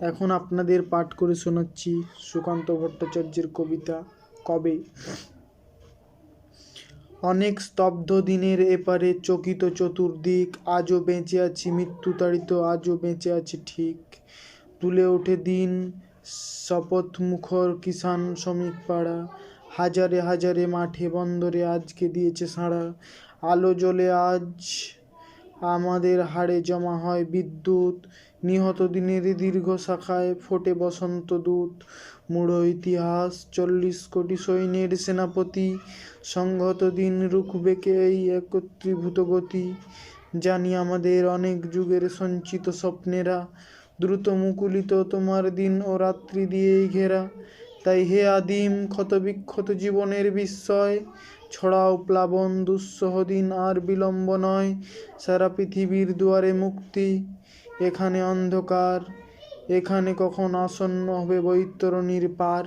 এখন আপনাদের পাঠ করে শোনাচ্ছি সুকান্ত ভট্টাচার্যের কবিতা কবে? অনেক স্তব্ধ দিনের এপারে চকিত চতুর্দিক, আজও বেঁচে আছি মৃত্যু তাড়িত আজও বেঁচে আছি ঠিক। তুলে ওঠে দিন শপথ মুখর কিষান শ্রমিক পাড়া। হাজারে হাজারে মাঠে বন্দরে আজকে দিয়েছে সাড়া। আলো জ্বলে আজ আমাদের হাড়ে জমা হয় বিদ্যুৎ। নিহত দিনের দীর্ঘ শাখায় ফোটে বসন্ত দূত। মূঢ় ইতিহাস, চল্লিশ কোটি সৈন্যের সেনাপতি। সংহত দিন রুখবেকে এই একত্রীভূত গতি জানি আমাদের অনেক যুগের সঞ্চিত স্বপ্নেরা। দ্রুত মুকুলিত তোমার দিন ও রাত্রি দিয়েই ঘেরা। তাই হে আদিম, ক্ষতবিক্ষত জীবনের বিস্ময়, ছড়াও প্লাবন দুঃসহ দিন আর বিলম্ব নয়, সারা পৃথিবীর দুয়ারে মুক্তি, এখানে অন্ধকার, এখানে কখন আসন্ন হবে বৈতরণীর পার।